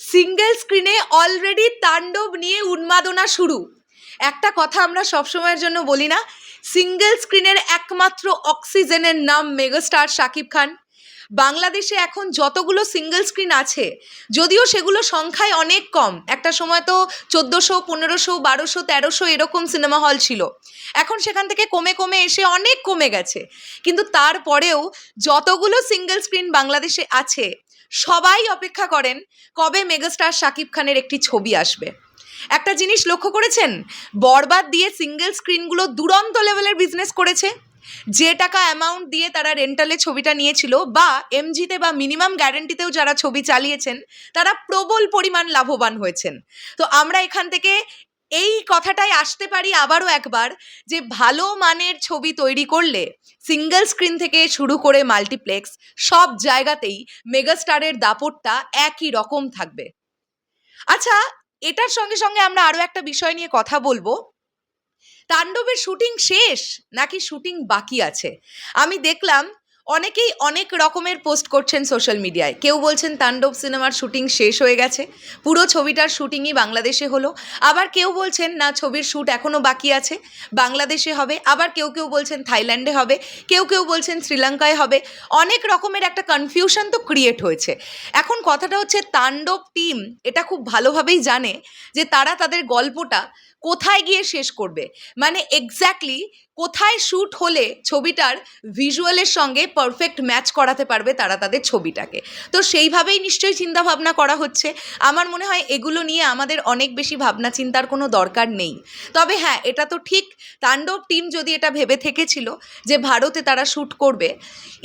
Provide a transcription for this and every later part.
Single স্ক্রিনে already তাণ্ডব নিয়ে উন্মাদনা শুরু। একটা কথা আমরা সবসময়ের জন্য বলি না সিঙ্গেল স্ক্রিনের একমাত্র অক্সিজেনের নাম মেগাস্টার শাকিব খান। বাংলাদেশে এখন যতগুলো সিঙ্গেল স্ক্রিন আছে, যদিও সেগুলো সংখ্যায় অনেক কম। একটা সময় তো চোদ্দোশো, পনেরোশো, বারোশো, তেরোশো এরকম সিনেমা হল ছিল। এখন সেখান থেকে কমে কমে এসে অনেক কমে গেছে। কিন্তু তারপরেও যতগুলো সিঙ্গেল স্ক্রিন বাংলাদেশে আছে, সবাই অপেক্ষা করেন কবে মেগাস্টার শাকিব খানের একটি ছবি আসবে। একটা জিনিস লক্ষ্য করেছেন? বরবাদ দিয়ে সিঙ্গেল স্ক্রিনগুলো দুরন্ত লেভেলের বিজনেস করেছে। যে টাকা অ্যামাউন্ট দিয়ে তারা রেন্টালে ছবিটা নিয়েছিল বা এমজিতে বা মিনিমাম গ্যারেন্টিতেও যারা ছবি চালিয়েছেন, তারা প্রবল পরিমাণ লাভবান হয়েছেন। তো আমরা এখান থেকে এই কথাটাই আসতে পারি আবারও একবার যে ভালো মানের ছবি তৈরি করলে সিঙ্গেল স্ক্রিন থেকে শুরু করে মাল্টিপ্লেক্স সব জায়গাতেই মেগাস্টারের দাপটটা একই রকম থাকবে। আচ্ছা এটার সঙ্গে সঙ্গে আমরা আরও একটা বিষয় নিয়ে কথা বলব। তাণ্ডবের শুটিং শেষ? নাকি শুটিং বাকি আছে? আমি দেখলাম অনেকেই অনেক রকমের পোস্ট করছেন সোশ্যাল মিডিয়ায়। কেউ বলছেন তাণ্ডব সিনেমার শুটিং শেষ হয়ে গেছে, পুরো ছবিটার শুটিংই বাংলাদেশে হলো। আবার কেউ বলছেন, না, ছবির শ্যুট এখনও বাকি আছে, বাংলাদেশে হবে। আবার কেউ কেউ বলছেন, থাইল্যান্ডে হবে। কেউ কেউ বলছেন, শ্রীলঙ্কায় হবে। অনেক রকমের একটা কনফিউশন তো ক্রিয়েট হয়েছে। এখন কথাটা হচ্ছে, তাণ্ডব টিম এটা খুব ভালোভাবেই জানে যে তারা তাদের গল্পটা কোথায় গিয়ে শেষ করবে? মানে এক্স্যাক্টলি কোথায় শ্যুট হলে ছবিটার ভিজুয়ালের সঙ্গে পারফেক্ট ম্যাচ করাতে পারবে তারা তাদের ছবিটাকে? তো সেইভাবেই নিশ্চয়ই চিন্তা ভাবনা করা হচ্ছে। আমার মনে হয় এগুলো নিয়ে আমাদের অনেক বেশি ভাবনা চিন্তার কোনো দরকার নেই। তবে হ্যাঁ এটা তো ঠিক, তাণ্ডব টিম যদি এটা ভেবে থেকেছিল যে ভারতে তারা শ্যুট করবে,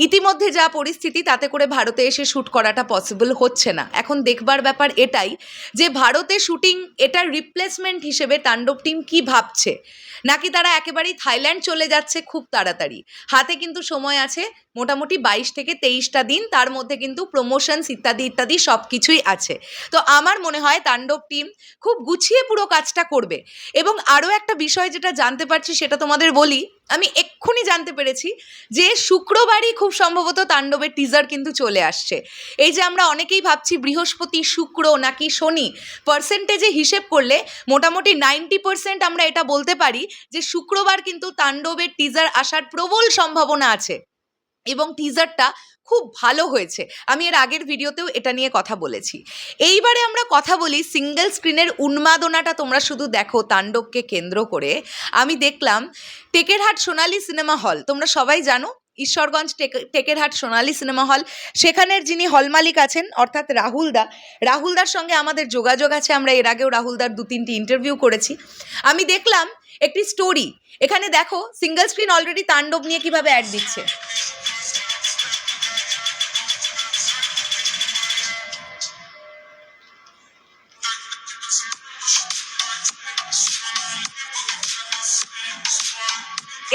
ইতিমধ্যে যা পরিস্থিতি তাতে করে ভারতে এসে শ্যুট করাটা পসিবল হচ্ছে না। এখন দেখবার ব্যাপার এটাই যে ভারতে শ্যুটিং এটার রিপ্লেসমেন্ট হিসেবে তাণ্ডব টিম কি ভাবছে? নাকি তারা একেবারেই থাইল্যান্ড চলে যাচ্ছে খুব তাড়াতাড়ি? হাতে কিন্তু সময় আছে, মোটামুটি বাইশ থেকে তেইশটা দিন, তার মধ্যে কিন্তু প্রমোশনস ইত্যাদি ইত্যাদি সব কিছুই আছে। তো আমার মনে হয় তাণ্ডব টিম খুব গুছিয়ে পুরো কাজটা করবে। এবং আরও একটা বিষয় যেটা জানতে পারছি সেটা তোমাদের বলি আমি এক্ষুনি জানতে পেরেছি যে শুক্রবারই খুব সম্ভবত তাণ্ডবের টিজার কিন্তু চলে আসছে। এই যে আমরা অনেকেই ভাবছি বৃহস্পতি, শুক্র নাকি শনি পার্সেন্টেজে হিসেব করলে মোটামুটি নাইনটি পার্সেন্ট আমরা এটা বলতে পারি যে শুক্রবার কিন্তু তাণ্ডবের টিজার আসার প্রবল সম্ভাবনা আছে। এবং টিজারটা খুব ভালো হয়েছে। আমি এর আগের ভিডিওতেও এটা নিয়ে কথা বলেছি। এইবারে আমরা কথা বলি সিঙ্গেল স্ক্রিনের উন্মাদনাটা তোমরা শুধু দেখো তাণ্ডবকে কেন্দ্র করে। আমি দেখলাম টেকেরহাট সোনালী সিনেমা হল, তোমরা সবাই জানো ঈশ্বরগঞ্জ টেকে- টেকেরহাট সোনালী সিনেমা হল। সেখানের যিনি হল মালিক আছেন, অর্থাৎ রাহুলদা রাহুলদার সঙ্গে আমাদের যোগাযোগ আছে, আমরা এর আগেও রাহুলদার দু তিনটি ইন্টারভিউ করেছি। আমি দেখলাম একটি স্টোরি এখানে দেখো সিঙ্গেল স্ক্রিন অলরেডি তাণ্ডব নিয়ে কীভাবে অ্যাড দিচ্ছে।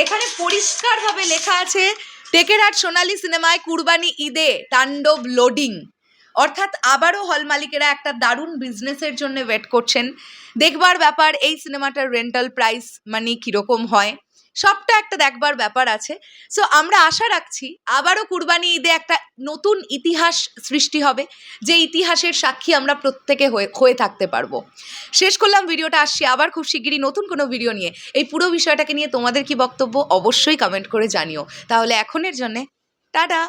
এখানে পরিষ্কারভাবে লেখা আছে টেকেরহাট সোনালী সিনেমায় কুরবানি ঈদে তাণ্ডব লোডিং অর্থাৎ আবারও হল মালিকেরা একটা দারুণ বিজনেসের জন্য ওয়েট করছেন। দেখবার ব্যাপার, এই সিনেমাটার রেন্টাল প্রাইস মানে কীরকম হয়? সবটা একটা দেখবার ব্যাপার আছে। সো আমরা আশা রাখছি আবারও কুরবানি ঈদে একটা নতুন ইতিহাস সৃষ্টি হবে, যে ইতিহাসের সাক্ষী আমরা প্রত্যেকে হয়ে হয়ে থাকতে পারব। শেষ করলাম ভিডিওটা, আসছি আবার খুব শিগগিরই নতুন কোনো ভিডিও নিয়ে। এই পুরো বিষয়টাকে নিয়ে তোমাদের কি বক্তব্য অবশ্যই কমেন্ট করে জানিও। তাহলে এখনের জন্যে, টাটা!